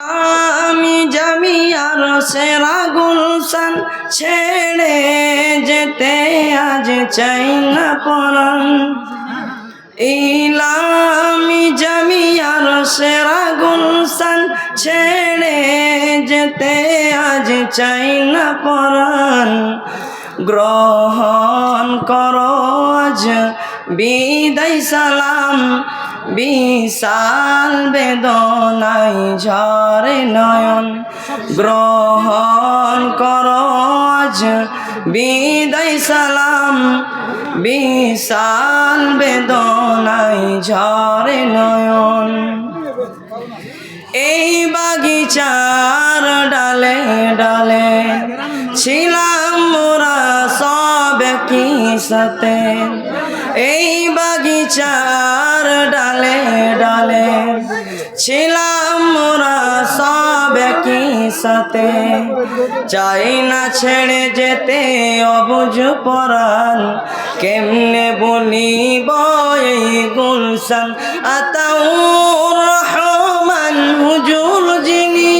আমি জামিয়ার সেরা গুলশান ছেড়ে যেতে আজ চাই না পরাণ। ইলামি জামিয়ার সেরা গুলশান ছেড়ে যেতে আজ চাই না পরাণ। গ্রহণ করো আজ, বিদায় সালাম। বিশাল বেদনাই ঝরে নয়ন গ্রহণ করো আজ। বিদায় সালাম। বিশাল বেদনাই ঝরে নয়ন। এই বাগিচার ডালে ডালে ছিলাম মোরা সব কি সাথে। বাগিচার ডালে ডালে ছিলাম মোরা সব কি সাথে। চাই না ছেড়ে যেতে অবুঝ পরাণ। কেমনে বলিব এই গুলশান? আতাউর রহমান হুজুর যিনি,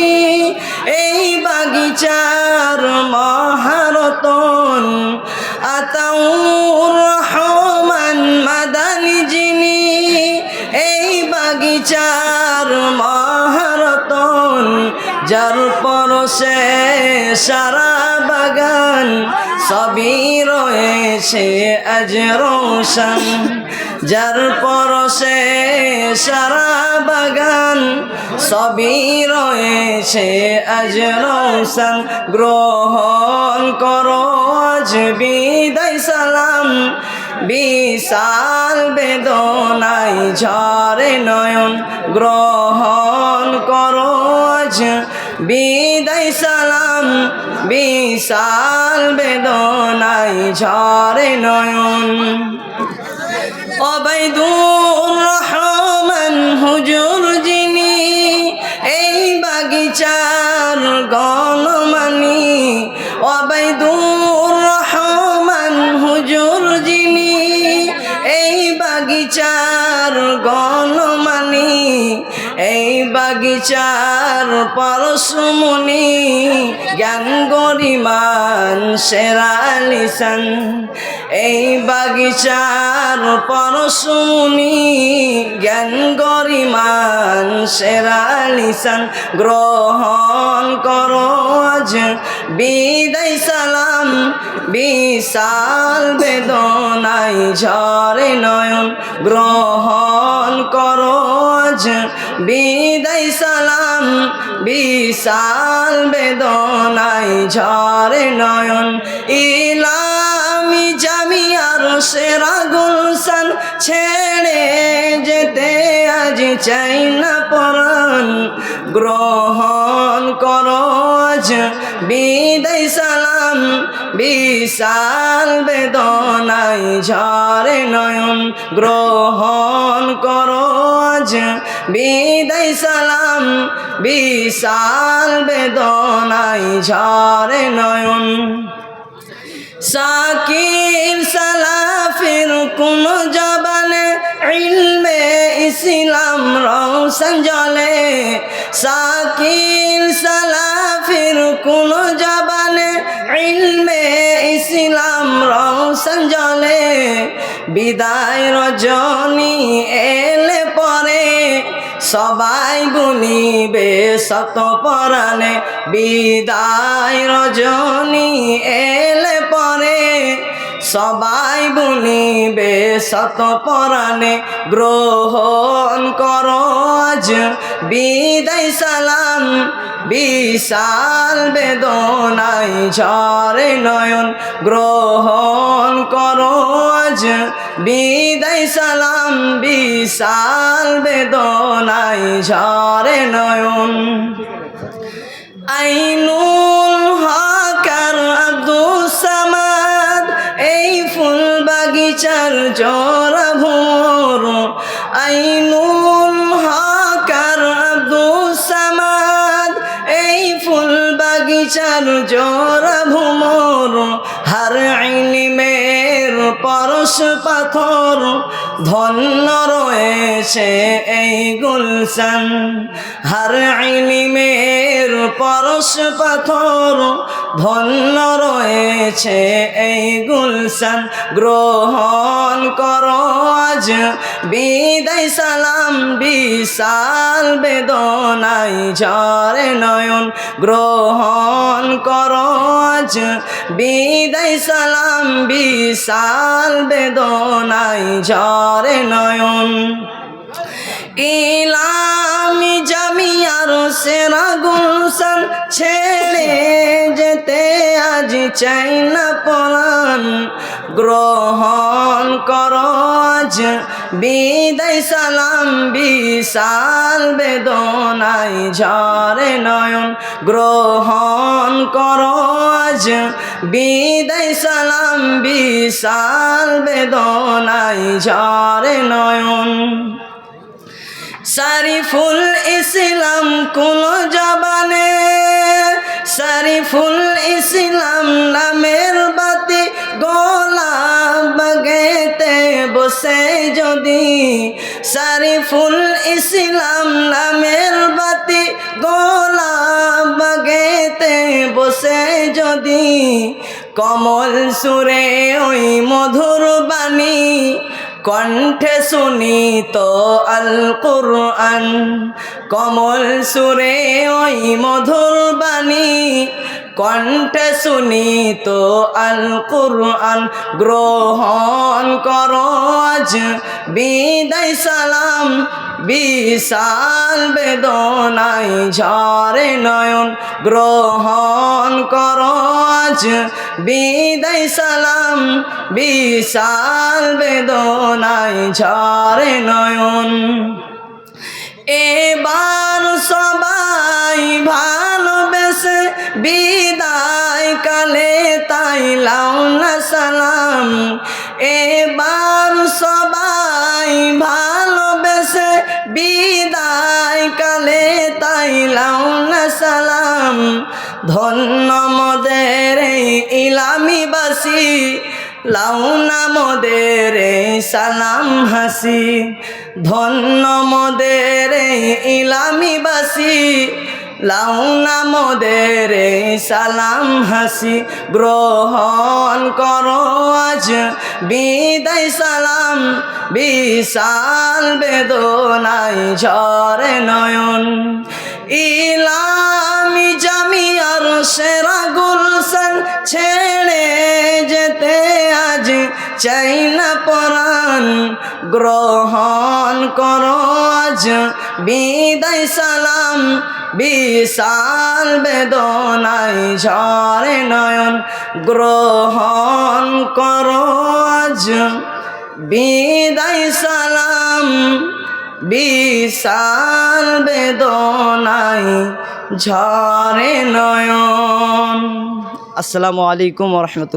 এই বাগিচার মহারতন। আতাউর বাগিচার মহারতন, যার পরশে সারা বাগান, সবই রয়েছে আজ রোশন। যার পরশে সারা বাগান, সবই রয়েছে আজ রোশন। গ্রহণ করো আজ বিদায় সালাম বিশাল বেদনাই ঝরে নয়ন গ্রহণ করো আজ। বিদায় সালাম, বিশাল বেদনাই ঝরে নয়ন। অবৈদুর রহমান হুজুর যিনি, এই বাগিচার গণমানি অবৈদুর বাগিচার পরশুমনি জ্ঞান গরিমান সেরা লিসান। এই বাগিচার পরশুমনি জ্ঞান গরিমান সেরা লিসান। গ্রহণ করো আজ বিদায় সালাম, বিশাল বেদনাই ঝরে নয়ন। গ্রহণ আজ বিদায় সালাম, বিশাল বেদনাই ঝরে নয়ন। ইলামি জামিয়ার সেরা গুলশান ছেড়ে যেতে আজ চাই না পরাণ। গ্রহণ করো আজ বিদায় সালাম, বিশাল বেদনাই ঝরে নয়ন। গ্রহণ করো আজ, বিদায় সালাম, বিশাল বেদনাই ঝরে নয়ন। সাকির সালাফির কোন জবানে ইলমে ইসলাম রৌশন জলে। সাকির সালাফির কোন জবানে ইলমে ইসলাম রৌশন জলে। বিদায় রজনী এলে পরে সবাই গুনিবে শত পরাণে বিদায় রজনী এলে পরে সবাই বুনিবে শত পরাণে গ্রহণ কর আজ বিদায় সালাম। বিশাল বেদনাই ঝরে নয়ন গ্রহণ করো আজ। বিদায় সালাম, বিশাল বেদনাই ঝরে নয়ন। আইনুল হকার আব্দুল সামাদ, এই ফুল বাগিচার জোড়া ভোর। আইনুল বাগিচার জোড়া ভুমর হার আইনি মের পরশ পাথর ধন্য রয়েছে এই গুলশান। হার ইলিমের পরশ পাথর ধন্য রয়েছে এই গুলশান। গ্রহণ করো আজ বিদায় সালাম, বিশাল বেদনাই ঝরে নয়ন। গ্রহণ করো আজ বিদায় সালাম, বিশাল বেদনাই ঝরে নয়ন। ইলামি জামিয়ার সেরা গুলশান ছেড়ে যেতে আজ চাই না পলান গ্রহণ করো আজ। বিদায় সালাম, বিশাল বেদনাই ঝরে নয়ন। গ্রহণ করো আজ। বিদায় সালাম, বিশাল বেদনাই ঝরে নয়ন। সারিফুল ইসলাম কোন জবানে সারিফুল ইসলাম নামের বাতি বাগেতে বসে যদি সারিফুল ইসলাম নামের বাতি গোলা বাগেতে বসে যদি কমল সুরে ওই মধুর বাণী কণ্ঠে শুনি তো আল কুরআন। কমল সুরে ওই মধুর বাণী কণ্ঠে শুনি তো আল কুরআন গ্রহণ করো আজ। বিদায় সালাম, বিশাল বেদনাই ঝরে নয়ন গ্রহণ করো আজ। বিদায় সালাম, বিশাল বেদনাই ঝরে নয়ন। এবার সবাই ভালোবেসে বিদায় কালে তাই লাউনা সালাম। এবার সবাই ভালোবেসে বিদায় কালে তাই লাউনা সালাম। ধন্য মদের ইলামিবাসী লাউনা মদের সালাম হাসি। ধন্য মদের ইলামিবাসী লাউনা মদের সালাম হাসি, গ্রহণ করো আজ বিদায় সালাম, বিশাল বেদনাই ঝরে নয়ন। ইলামি জামিয়ার সেরা গুলশান ছেড়ে চাই না পরাণ গ্রহণ করো আজ। বিদায় সালাম, বিশাল বেদনাই ঝরে নয়ন গ্রহণ করো আজ। বিদায় সালাম, বিশাল বেদনাই ঝরে নয়ন। আসসালামু আলাইকুম রহমতুল্লাহ।